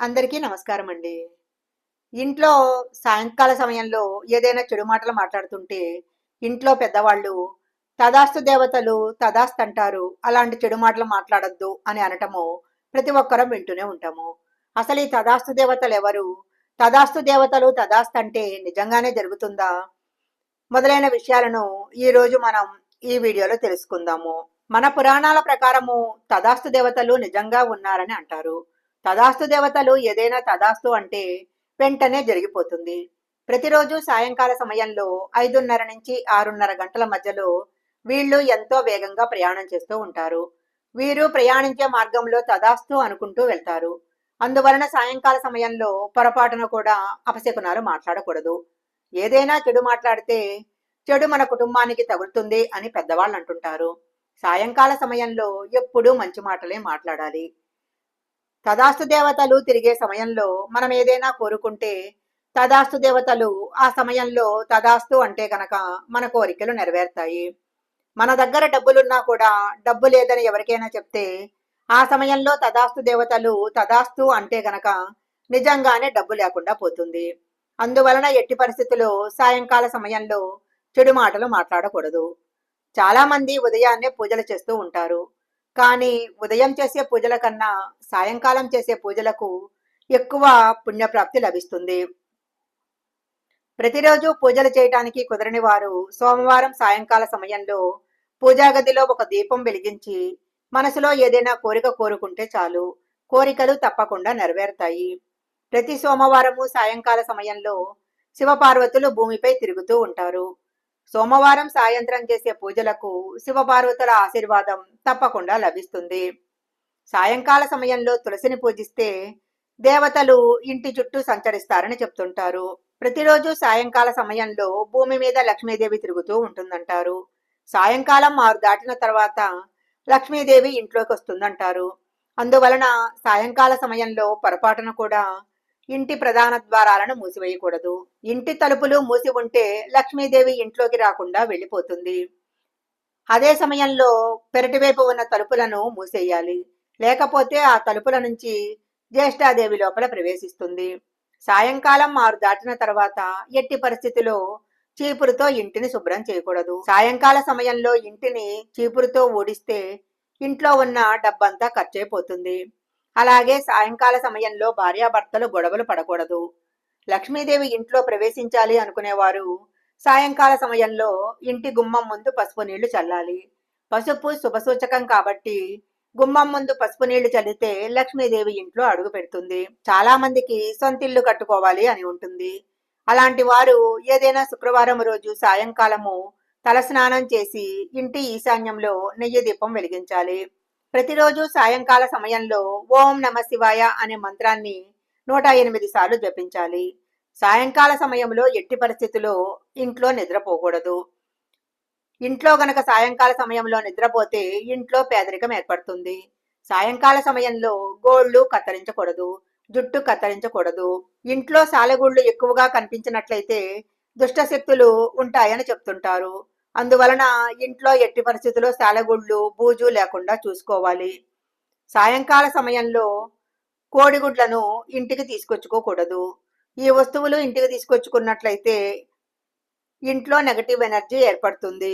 అందరికీ నమస్కారం అండి ఇంట్లో సాయంకాల సమయంలో ఏదైనా చెడు మాటలు మాట్లాడుతుంటే ఇంట్లో పెద్దవాళ్ళు తదాస్తు దేవతలు తదాస్తు అంటారు అలాంటి చెడు మాటలు మాట్లాడొద్దు అని అనటము ప్రతి ఒక్కరం వింటూనే ఉంటాము. అసలు ఈ తదాస్తు దేవతలు ఎవరు? తదాస్తు దేవతలు తదాస్తు అంటే నిజంగానే జరుగుతుందా? మొదలైన విషయాలను ఈ రోజు మనం ఈ వీడియోలో తెలుసుకుందాము. మన పురాణాల ప్రకారము తదాస్తు దేవతలు నిజంగా ఉన్నారని అంటారు. తదాస్తు దేవతలు ఏదైనా తదాస్తు అంటే వెంటనే జరిగిపోతుంది. ప్రతిరోజు సాయంకాల సమయంలో ఐదున్నర నుంచి ఆరున్నర గంటల మధ్యలో వీళ్ళు ఎంతో వేగంగా ప్రయాణం చేస్తూ ఉంటారు. వీరు ప్రయాణించే మార్గంలో తదాస్తు అనుకుంటూ వెళ్తారు. అందువలన సాయంకాల సమయంలో పొరపాటున కూడా అపశకునాలు మాట్లాడకూడదు. ఏదైనా చెడు మాట్లాడితే చెడు మన కుటుంబానికి తగులుతుంది అని పెద్దవాళ్ళు అంటుంటారు. సాయంకాల సమయంలో ఎప్పుడూ మంచి మాటలే మాట్లాడాలి. తదాస్తు దేవతలు తిరిగే సమయంలో మనం ఏదైనా కోరుకుంటే తదాస్తు దేవతలు ఆ సమయంలో తదాస్తు అంటే గనక మన కోరికలు నెరవేరుతాయి. మన దగ్గర డబ్బులున్నా కూడా డబ్బు లేదని ఎవరికైనా చెప్తే ఆ సమయంలో తదాస్తు దేవతలు తదాస్తు అంటే గనక నిజంగానే డబ్బు లేకుండా పోతుంది. అందువలన ఎట్టి పరిస్థితుల్లో సాయంకాల సమయంలో చెడు మాటలు మాట్లాడకూడదు. చాలా మంది ఉదయాన్నే పూజలు చేస్తూ ఉంటారు. కానీ ఉదయం చేసే పూజల కన్నా సాయంకాలం చేసే పూజలకు ఎక్కువ పుణ్యప్రాప్తి లభిస్తుంది. ప్రతిరోజు పూజలు చేయటానికి కుదరని వారు సోమవారం సాయంకాల సమయంలో పూజా గదిలో ఒక దీపం వెలిగించి మనసులో ఏదైనా కోరిక కోరుకుంటే చాలు. కోరికలు తప్పకుండా నెరవేరుతాయి. ప్రతి సోమవారము సాయంకాల సమయంలో శివపార్వతులు భూమిపై తిరుగుతూ ఉంటారు. సోమవారం సాయంత్రం చేసే పూజలకు శివపార్వతుల ఆశీర్వాదం తప్పకుండా లభిస్తుంది. సాయంకాల సమయంలో తులసిని పూజిస్తే దేవతలు ఇంటి చుట్టూ సంచరిస్తారని చెప్తుంటారు. ప్రతిరోజు సాయంకాల సమయంలో భూమి మీద లక్ష్మీదేవి తిరుగుతూ ఉంటుందంటారు. సాయంకాలం ఆరు దాటిన తర్వాత లక్ష్మీదేవి ఇంట్లోకి వస్తుందంటారు. అందువలన సాయంకాల సమయంలో పొరపాటున కూడా ఇంటి ప్రధాన ద్వారాలను మూసివేయకూడదు. ఇంటి తలుపులు మూసి ఉంటే లక్ష్మీదేవి ఇంట్లోకి రాకుండా వెళ్ళిపోతుంది. అదే సమయంలో పెరటివైపు ఉన్న తలుపులను మూసేయాలి. లేకపోతే ఆ తలుపుల నుంచి జ్యేష్ఠాదేవి లోపల ప్రవేశిస్తుంది. సాయంకాలం ఆరు దాటిన తర్వాత ఎట్టి పరిస్థితిలో చీపురుతో ఇంటిని శుభ్రం చేయకూడదు. సాయంకాల సమయంలో ఇంటిని చీపురుతో ఊడిస్తే ఇంట్లో ఉన్న డబ్బంతా ఖర్చయిపోతుంది అలాగే సాయంకాల సమయంలో భార్యాభర్తలు గొడవలు పడకూడదు. లక్ష్మీదేవి ఇంట్లో ప్రవేశించాలి అనుకునేవారు. సాయంకాల సమయంలో ఇంటి గుమ్మం ముందు పసుపు నీళ్ళు చల్లాలి. పసుపు శుభసూచకం కాబట్టి గుమ్మం ముందు పసుపు నీళ్ళు చల్లితే లక్ష్మీదేవి ఇంట్లో అడుగు పెడుతుంది. చాలా మందికి సొంతిల్లు కట్టుకోవాలి అని ఉంటుంది. అలాంటి వారు ఏదైనా శుక్రవారం రోజు సాయంకాలము తలస్నానం చేసి ఇంటి ఈశాన్యంలో నెయ్యి దీపం వెలిగించాలి. ప్రతిరోజు సాయంకాల సమయంలో ఓం నమ శివాయ అనే మంత్రాన్ని నూట ఎనిమిది సార్లు జపించాలి. సాయంకాల సమయంలో ఎట్టి పరిస్థితుల్లో ఇంట్లో నిద్రపోకూడదు. ఇంట్లో గనక సాయంకాల సమయంలో నిద్రపోతే ఇంట్లో పేదరికం ఏర్పడుతుంది. సాయంకాల సమయంలో గోళ్ళు కత్తిరించకూడదు జుట్టు కత్తిరించకూడదు. ఇంట్లో సాలెగూళ్ళు ఎక్కువగా కనిపించినట్లయితే దుష్టశక్తులు ఉంటాయని చెప్తుంటారు. అందువలన ఇంట్లో ఎట్టి పరిస్థితుల్లో సాలెగుళ్ళు బూజు లేకుండా చూసుకోవాలి. సాయంకాల సమయంలో కోడిగుడ్లను ఇంటికి తీసుకొచ్చుకోకూడదు. ఈ వస్తువులు ఇంటికి తీసుకొచ్చుకున్నట్లయితే ఇంట్లో నెగటివ్ ఎనర్జీ ఏర్పడుతుంది.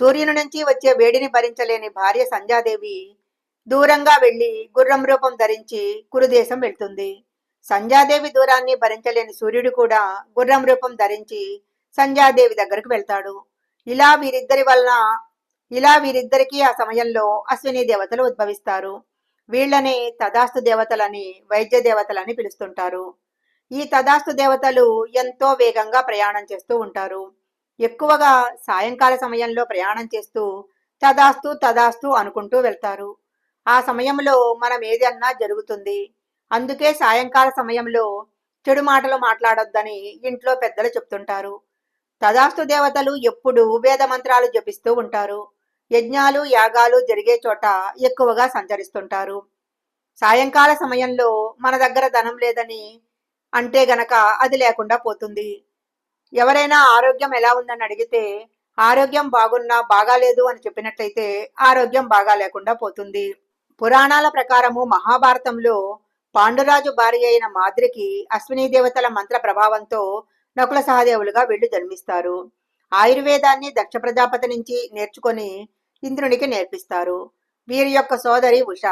సూర్యుని నుంచి వచ్చే వేడిని భరించలేని భార్య సంధ్యాదేవి దూరంగా వెళ్ళి గుర్రం రూపం ధరించి కురుదేశం వెళ్తుంది. సంధ్యాదేవి దూరాన్ని భరించలేని సూర్యుడు కూడా గుర్రం రూపం ధరించి సంధ్యాదేవి దగ్గరకు వెళ్తాడు. ఇలా వీరిద్దరి వలన ఇలా వీరిద్దరికీ ఆ సమయంలో అశ్విని దేవతలు ఉద్భవిస్తారు. వీళ్ళని తదాస్తు దేవతలని వైద్య దేవతలని పిలుస్తుంటారు. ఈ తదాస్తు దేవతలు ఎంతో వేగంగా ప్రయాణం చేస్తూ ఉంటారు. ఎక్కువగా సాయంకాల సమయంలో ప్రయాణం చేస్తూ తదాస్తు తదాస్తు అనుకుంటూ వెళ్తారు. ఆ సమయంలో మనం ఏదన్నా జరుగుతుంది. అందుకే సాయంకాల సమయంలో చెడు మాటలు మాట్లాడొద్దని ఇంట్లో పెద్దలు చెప్తుంటారు. తదాస్తు దేవతలు ఎప్పుడు వేద మంత్రాలు జపిస్తూ ఉంటారు. యజ్ఞాలు యాగాలు జరిగే చోట ఎక్కువగా సంచరిస్తుంటారు. సాయంకాల సమయంలో మన దగ్గర ధనం లేదని అంటే గనక అది లేకుండా పోతుంది. ఎవరైనా ఆరోగ్యం ఎలా ఉందని అడిగితే ఆరోగ్యం బాగున్నా బాగాలేదు అని చెప్పినట్లయితే ఆరోగ్యం బాగా లేకుండా పోతుంది. పురాణాల ప్రకారము మహాభారతంలో పాండురాజు భార్య అయిన మాద్రికి అశ్విని దేవతల మంత్ర ప్రభావంతో నకుల సహదేవులుగా వీళ్ళు జన్మిస్తారు. ఆయుర్వేదాన్ని దక్ష ప్రజాపతి నుంచి నేర్చుకొని ఇంద్రునికి నేర్పిస్తారు. వీరి యొక్క సోదరి ఉష.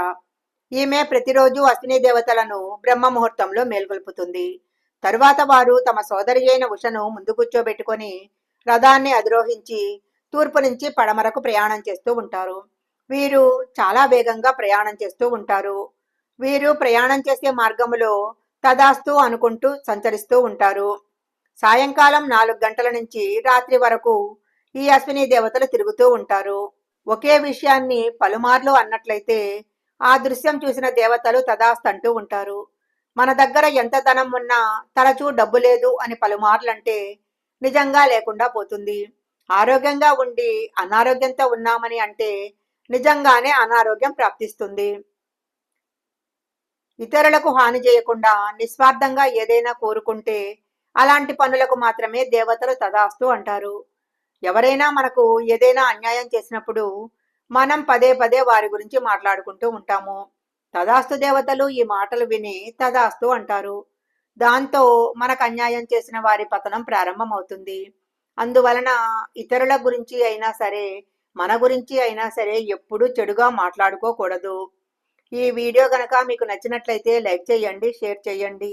ఈమె ప్రతిరోజు అశ్విని దేవతలను బ్రహ్మ ముహూర్తంలో మేల్కొల్పుతుంది. తరువాత వారు తమ సోదరి అయిన ఉషను ముందు కూర్చోబెట్టుకొని రథాన్ని అధిరోహించి తూర్పు నుంచి పడమరకు ప్రయాణం చేస్తూ ఉంటారు. వీరు చాలా వేగంగా ప్రయాణం చేస్తూ ఉంటారు. వీరు ప్రయాణం చేసే మార్గములో తదాస్తు అనుకుంటూ సంచరిస్తూ ఉంటారు. సాయంకాలం నాలుగు గంటల నుంచి రాత్రి వరకు ఈ అశ్విని దేవతలు తిరుగుతూ ఉంటారు. ఒకే విషయాన్ని పలుమార్లు అన్నట్లయితే ఆ దృశ్యం చూసిన దేవతలు తదాస్తంటూ ఉంటారు. మన దగ్గర ఎంత ధనం ఉన్నా తరచూ డబ్బు లేదు అని పలుమార్లు అంటే నిజంగా లేకుండా పోతుంది. ఆరోగ్యంగా ఉండి అనారోగ్యంతో ఉన్నామని అంటే నిజంగానే అనారోగ్యం ప్రాప్తిస్తుంది. ఇతరులకు హాని చేయకుండా నిస్వార్థంగా ఏదైనా కోరుకుంటే అలాంటి పనులకు మాత్రమే దేవతలు తదాస్తు అంటారు. ఎవరైనా మనకు ఏదైనా అన్యాయం చేసినప్పుడు మనం పదే పదే వారి గురించి మాట్లాడుకుంటూ ఉంటాము. తదాస్తు దేవతలు ఈ మాటలు విని తదాస్తు అంటారు. దాంతో మనకు అన్యాయం చేసిన వారి పతనం ప్రారంభమవుతుంది. అందువలన ఇతరుల గురించి అయినా సరే మన గురించి అయినా సరే ఎప్పుడూ చెడుగా మాట్లాడుకోకూడదు. ఈ వీడియో గనక మీకు నచ్చినట్లయితే లైక్ చేయండి షేర్ చేయండి.